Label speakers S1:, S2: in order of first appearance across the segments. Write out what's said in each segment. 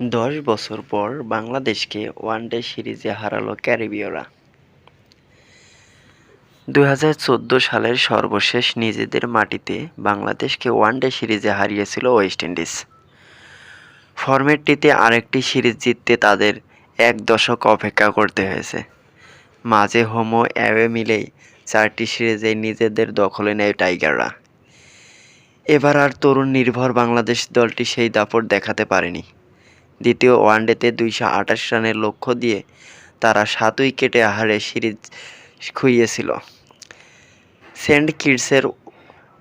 S1: দশ বছর পর বাংলাদেশকে ওয়ানডে সিরিজে হারালো ক্যারিবীয়রা। দুই সালের সর্বশেষ নিজেদের মাটিতে বাংলাদেশকে ওয়ানডে সিরিজে হারিয়েছিল ওয়েস্ট ইন্ডিজ। ফরম্যাটটিতে আরেকটি সিরিজ জিততে তাদের এক দশক অপেক্ষা করতে হয়েছে। মাঝে হোমো অ্যাওয়ে মিলেই চারটি সিরিজে নিজেদের দখলে নেয় টাইগাররা। এবার আর তরুণ নির্ভর বাংলাদেশ দলটি সেই দাপট দেখাতে পারেনি। দ্বিতীয় ওয়ানডেতে দুইশো আঠাশ রানের লক্ষ্য দিয়ে তারা সাত উইকেটে হারে সিরিজ খুইয়েছিল। সেন্ট কিটসের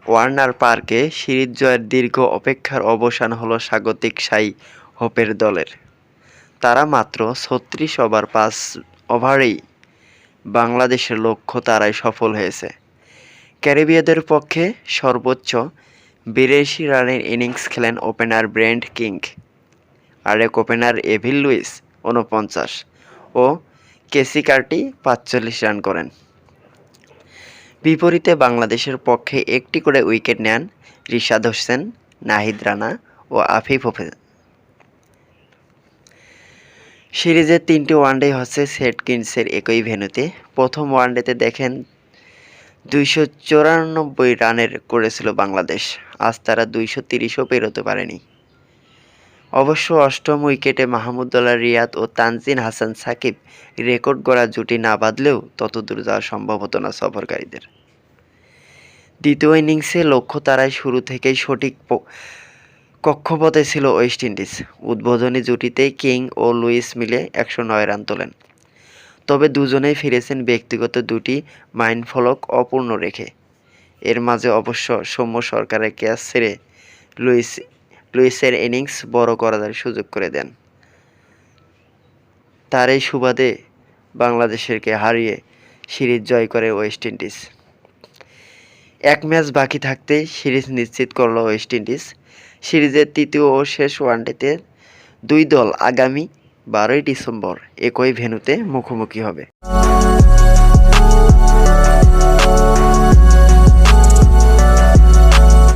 S1: ওয়ার্নার পার্কে সিরিজ জয়ের দীর্ঘ অপেক্ষার অবসান হলো স্বাগতিক সাই হোপের দলের। তারা মাত্র ছত্রিশ ওভার পাঁচ ওভারেই বাংলাদেশের লক্ষ্য তারাই সফল হয়েছে। ক্যারিবীয়দের পক্ষে সর্বোচ্চ বিরাশি রানের ইনিংস খেলেন ওপেনার ব্রেন্ট কিং আরেক ওপেনার এভিল লুইস উনপঞ্চাশ ও কেসি কার্টি পাঁচচল্লিশ রান করেন। বিপরীতে বাংলাদেশের পক্ষে একটি করে উইকেট নেন রিশাদ হোসেন, নাহিদ রানা ও আফিফ হোসেন। সিরিজের তিনটি ওয়ানডে হচ্ছে সেট কিনসের একই ভেন্যুতে প্রথম ওয়ানডেতে দেখেন দুইশো চৌরানব্বই রানের করেছিল বাংলাদেশ। আজ তারা দুইশো তিরিশও পেরোতে পারেনি। অবশ্য অষ্টম উইকেটে মাহমুদুল্লাহ রিয়াদ ও তানজিন হাসান সাকিব রেকর্ড গড়া জুটি না বাঁধলেও ততদূর যাওয়া সম্ভব হতো না সফরকারীদের। দ্বিতীয় ইনিংসে লক্ষ্য তারাই শুরু থেকেই সঠিক কক্ষপথে ছিল ওয়েস্ট ইন্ডিজ। উদ্বোধনী জুটিতে কিং ও লুইস মিলে একশো নয় রান তোলেন। তবে দুজনেই ফিরেছেন ব্যক্তিগত দুটি মাইনফলক অপূর্ণ রেখে। এর মাঝে অবশ্য সৌম্য সরকারের ক্যাচ ছেড়ে লুইস লুইসের ইনিংস বড় করার সুযোগ করে দেন। তার এই সুবাদে বাংলাদেশেরকে হারিয়ে সিরিজ জয় করে ওয়েস্ট ইন্ডিজ। এক ম্যাচ বাকি থাকতেই সিরিজ নিশ্চিত করল ওয়েস্ট ইন্ডিজ। সিরিজের তৃতীয় ও শেষ ওয়ানডেতে দুই দল আগামী বারোই ডিসেম্বর একই ভেন্যুতে মুখোমুখি হবে।